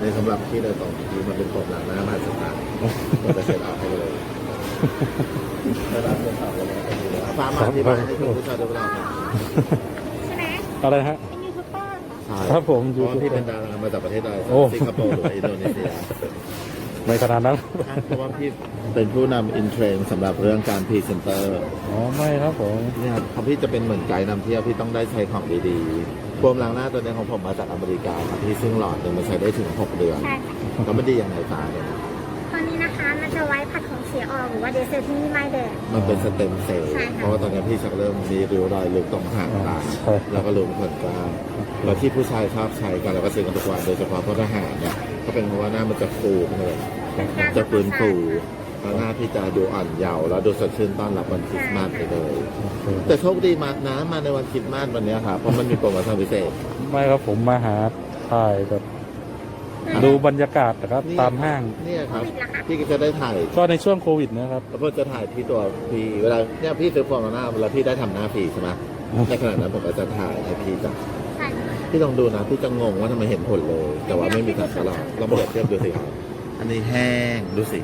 ในสำหรับที่เราตอบที่มันเป็นตกหลังน้ำมหัศจรรยมันจะเสร็จเอาให้เลยระดับจเสาแล้วนฟ้ามาที่บ้านให้คุณผู้ชมดูเราใช่ไหมอะไรฮะเป็นยูทูอร์ครับผมยูทูบที่เป็นดารามาจากประเทศใดสิงคโปร์หรืออินโดนีเซีย ไม่ขนาดนั้น เพราะว่าพี่เป็นผู้นำอินเทรนด์สำหรับเรื่องการพรีเซนเตอร์อ๋อไม่ครับผมเนี่ยครับพี่จะเป็นเหมือนไกด์นำเที่ยวพี่ต้องได้ใช้ของดีๆโฟมล้างหน้าตัวนี้ของผมมาจากอเมริกาครับพี่ซึ่งหลอดหนึ่งมันใช้ได้ถึง 6 เดือน ใช่ค่ะแล้วมันดีอย่างไรฟ้าเนี่ยตอนนี้นะคะมันจะไว้ผัดของเสียออกหรือว่าเดซเซอร์ที่ไม่แดง มันเป็นสเต็มเซลล์ใช่ค่ะ เพราะว่าตอนนี้พี่ชักเริ่มมีริ้วรอยลึกตรงหางตาใช่ แล้วก็รูมขนกล้ามแล้วที่ผู้ชายชอบใช้กันแล้วก็ซื้อกันทุกวันโดยเฉพาะเพราะทหารเนี่ยก็เป็นเพราะว่าหน้ามันจะฟูขึ้นมาเลยเป็นการ จะฟื้นฟูแล้วหน้าพี่จะดูอ่อนเยาว์แล้วดูสดชื่นต้อนรับวันคริสต์มาสไปเลย แต่โชคดีมากนะมาในวันคริสต์มาสวันเนี้ยค่ะเพราะมันมีโปรโมชั่นพิเศษ ไม่ครับผมมาหาถ่ายแบบดูบรรยากาศนะครับ นี่ ตามห้าง เนี่ยครับพี่ก็จะได้ถ่ายก็ในช่วงโควิดนะครับ แล้วก็จะถ่ายที่ตัวพี่เวลาเนี่ยพี่ซื้อฟอร์มหน้าเวลาพี่ได้ทำหน้าฟรีใช่ไหมอืมในขณะนั้นผมก็จะถ่ายให้พี่จ้ะใช่ค่ะพี่ลองดูนะพี่จะงงว่าทำไมเห็นผลเลย แต่ว่าไม่มีการตลาดลองเปรียบเทียบดูสิครับ อันนี้แห้งดูสิ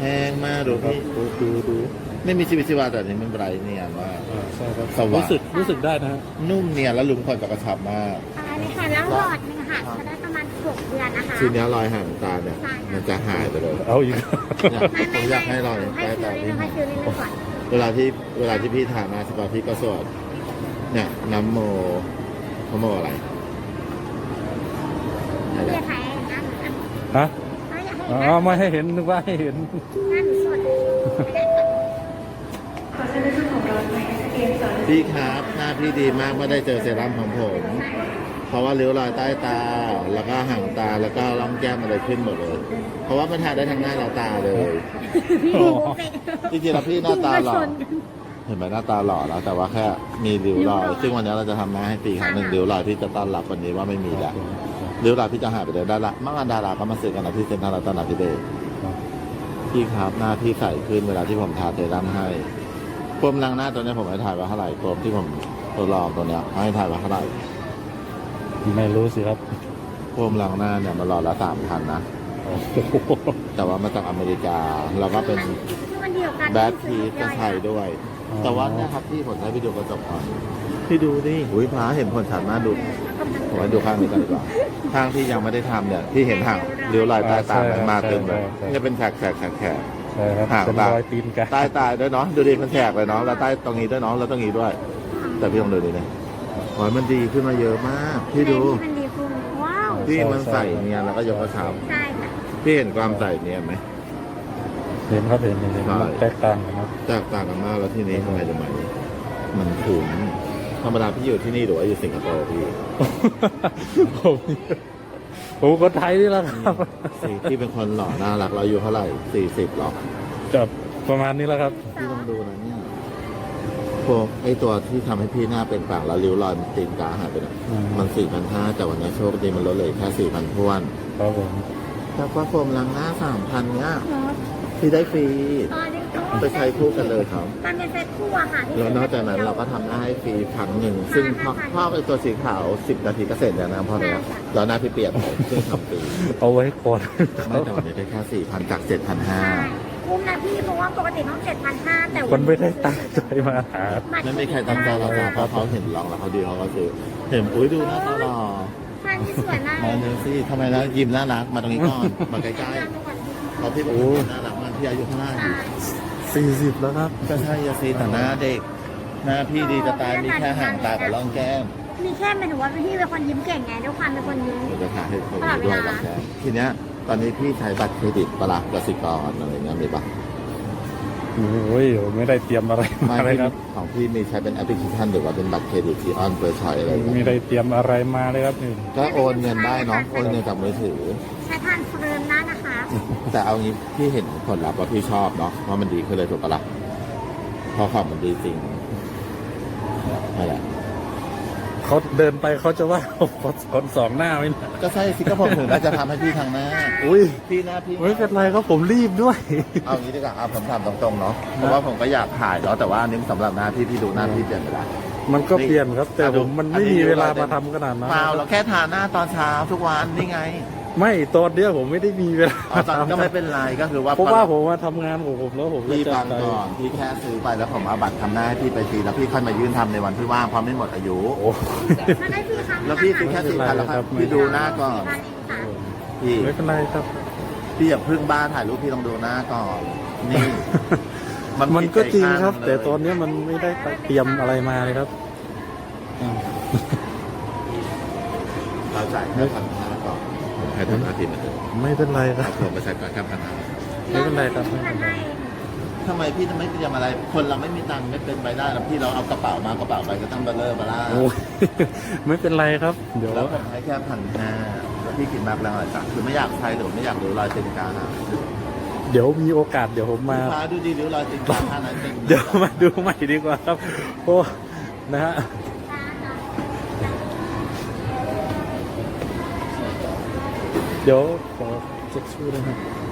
แห้งมากดูพี่ดูดูดูไม่มีชีวิตชีวาแต่อันนี้มันไบรท์เนียนมาก อ่าใช่ครับสว่าง รู้สึกรู้สึกได้นะฮะนุ่มเนียนแล้วลุมคนจะกระชับมาก อันนี้ค่ะแล้วหลอดหนึงค่ะจะได้ประมาณหกเดือนนะคะ ทีเนี้ยรอยห่างตาเนี่ยใช่ค่ะมันจะหายไปเลยเอาอีกเนี่ยผมอยากให้รอยให้ใต้คิวตานิดพี่นึงให้คิวนิดนึงก่อนเวลาที่เวลาที่พี่ถ่ายมาสปาพี่ก็สวดเนี่ยน้ำโมพระโมอะไร อะไรเรียกใครนะฮะไม่ อยากให้อ๋เห็นอไม่ให้เห็นนึกว่าให้เห็นหน้าหนูสดไม่ได้ค่ะพี่ครับหน้าพี่ดีมากไม่ได้เจอเซรั่มของผม เพราะว่าริ้วรอยใต้ตา แล้วก็ห่างตาแล้วก็ร่องแก้มอะไรขึ้นหมดเลย เพราะว่ามันทาได้ทั้งหน้าและตาเลยพี่ดูเป๊ะจริงๆแล้วพี่หน้าตาหล่อเห็นไหมหน้าตาหล่อแล้วแต่ว่าแค่มีริ้วรอย ซึ่งวันนี้เราจะทำหน้าให้ฟรีครั้งหนึ่งริ้วรอยพี่จะต้อนรับวันนี้ว่าไม่มีแล้ว ริ้วรอยพี่จะหายไปเลยดาราเมื่อวานดาราก็มาซื้อกันนะที่เซ็นทรัลรัตนาธิเบศรพี่ครับหน้าพี่ใสขึ้นเวลาที่ผมทาเซรั่มให้โฟมล้างหน้าตัวนี้ผมให้ถ่ายว่าเท่าไหร่โฟมที่ผมตัวลองตัวเนี้ยให้ถ่ายว่าเท่าไหร่ไม่รู้สิครับโฟมล้างหน้าเนี่ยมันหลอดละสามพันนะโอ้โหแต่ว่ามาจากอเมริกาแล้วก็เป็นที่มันเดียวกันแบทพีทก็ใช้ด้วย แต่ว่าเนี่ยครับพี่ผมใช้วิดีโอกระจกก่อนพี่ดูดิอุ้ยพาเห็นผลชัดมากดู ผมให้ดูข้างนี้กันดีกว่าข้างที่ยังไม่ได้ทำเนี่ยที่เห็นห่างเลี้ยวรอยใต้ตามันมาเต็มเลยนี่เป็นแฉกแฉกแฉกแฉกใช่ครับห่างเป็นตารอยตีนไกันใต้ตาด้วยเนาะดูดิมันแฉกเลยเนาะแล้วใต้ตรงนี้ด้วยเนาะแล้วตรงนี้ด้วย แต่พี่ลองดูดิเนี่ยโอ้ยมันดีขึ้นมาเยอะมากพี่ดูมันดีขึ้นว้าวพี่มันใส่เนียนแล้วก็ยกกระชับใช่ค่ะพี่เห็นความใส่เนียนไหมเห็นครับเห็นเห็นเห็นใช่มันแตกต่างกันนะแตกต่างกันมากแล้วที่นี้ทำไมจะไหมมันขุน ธรรมดาพี่อยู่ที่นี่หรือว่าอยู่สิงคโปร์พี่ผมผมคนไทยนี่แหละครับสี่พี่เป็นคนหล่อน่ารักเราอายู่เท่าไหร่สี่สิบหรอจะประมาณนี้แหล้วครับพี่ต้องดูนะเนี่ยพวกไอตัวที่ทำให้พี่หน้าเป็นปากแล้วริ้วรอยมันตีนกาหายไปเนี่ยอืมมันสี่พันห้าแต่วันนี้โชคดีมันลดเหลยแค่สี่พันทวนครับผมแต่ว่าโฟมล้างหน้าสามพันเนี้ยเนาะพี่ได้ฟรีตอนนี้ก็ ไปใช้คู่กันเลยครับ มันเป็นเซตคู่อะค่ะที่แล้วนอกจากนั้นเราก็ทำหน้าให้ฟรีครั้งหนึ่ง ซึ่งพ่อพ่อไอตัวสีขาวสิบนาทีก็เสร็จแล้วนะพ่อเนี่ยแล้วหน้าพี่เปลี่ยนเลยซึ่งทำฟรีเอาไว้ก่อนไม่แต่วันนี้ได้แค่สี่พันจากเจ็ดพันห้า ใช่คุ้มนะพี่เพราะว่าปกติต้องเจ็ดพันห้าแต่มันไม่ได้ตั้งใจมาหาไม่มีใครตั้งใจหรอกนะเพราะเขาเห็นลองแล้วเขาดีเขาก็ซื้อเห็นอุ้ยดูหน้าตาหล่อใช่ที่สวยมากมาเร็วสิทำไมนะยิ้มน่ารักมาตรงนี้ก่อนมาใกล้ๆเขาพี่บอกว่าน่ารักมากพี่อายุเท่าไหร่อยู่ สี่สิบแล้วครับก็ใช่ยาซีแต่หน้าเด็ก หน้าพี่ดีจะตายมีแค่ห่างตากับร่องแก้มมีแค่หมายถึงว่าพี่เป็นคนยิ้มเก่งไงด้วยความเป็นคนยิ้ม เดี๋ยวจะถ่ายให้คนดูด้วยร่องแก้มทีเนี้ยตอนนี้พี่ใช้บัตรเครดิตปะละกสิกรอะไรเงี้ยมีปะโอ้ยผมไม่ได้เตรียมอะไรมาไม่เลยพี่ครับของพี่มีใช้เป็นแอปพลิเคชันหรือว่าเป็นบัตรเครดิตที่ออนเปิดใช้อะไรไม่เงี้ยได้เตรียมอะไรมาเลยครับนี่ก็โอนเงินได้เนาะโอนเงินจากมือถือใช้ทาน เฟิร์มได้นะคะ แต่เอางี้พี่เห็นผลลัพธ์ว่าพี่ชอบเนาะว่ามันดีขึ้นเลยถูกปะล่ะเพราะของมันดีจริงนั่นแหละเขาเดินไปเขาจะว่าคนสองหน้าไหมนะก็ใช่สิก็ผมถึงน่าจะทำให้พี่ทางหน้า อุ้ยพี่หน้าพี่ไม่เป็นไรครับผมรีบด้วย เอางี้ดีกว่าเอาผมถามตรงๆเนาะเพราะว่าผมก็อยากถ่ายเนาะแต่ว่าอันนี้สำหรับหน้าพี่พี่ดูหน้าพี่เปลี่ยนไปแล้วมันก็เปลี่ยนครับ แต่อะดูผมมันอันไม่นี้มีดูเวลาได้มาทำขนาดนั้นเปล่าเราแค่ทาหน้าตอนเช้าทุกวันนี่ไง ไม่ตอนเนี้ยผมไม่ได้มีเวลาอ๋อตอนก็ไม่เป็นไรก็คือว่าเพราะว่าผมมาทำงานของผมแล้วผมพี่จะฟังไปก่อนพี่แค่ซื้อไปแล้วผมเอาบัตรทำหน้าให้พี่ไปฟรีแล้วพี่ค่อยมายื่นทำในวันที่ว่างเพราะไม่หมดอายุ โอ้ มันได้สี่ครั้งแล้วพี่ซื้อแค่สี่พันแล้วครับพี่ดูหน้าก่อนพี่ไม่เป็นไรครับ พี่อย่าพึ่งบ้านถ่ายรูปพี่ต้องดูหน้าก่อนนี่ มันก็จริงครับผิดใจแต่ข้างตอนเนี้ยมันไม่ได้เตรียมอะไรมาเลยครับอ่าเราจ่ายแค่พันห้าก่อนผม ให้ทำหน้าที่มาเถอะไม่เป็นไรคครัรับบผมไปใช้ก่อนแค่พันห้าไม่เป็นไรครับที่มันให้ทำไมพี่จะไม่เตรียมอะไร คนเราไม่มีตังค์ไม่เป็นไปได้แล้วพี่เราเอากระเป๋ามากระเป๋าไปก็ต้องเบลเลอร์บลาโอ้ย ไม่เป็นไรครับ เดี๋ยว แล้วผมให้แค่พันห้าแล้วพี่คิดมากแล้วอะไรจ้ะคือไม่อยากใช้หรือไม่อยากดูรอยตีนกาหาเดี๋ยวมีโอกาสเดี๋ยวผมมาลูกค้าดูดีริ้วรอยตีนกาท่านั้นจริงเดี๋ยวมาดูใหม่ดีกว่าครับ โอ้ นะฮะ เดี๋ยวขอเช็คชื่อด้วยครับ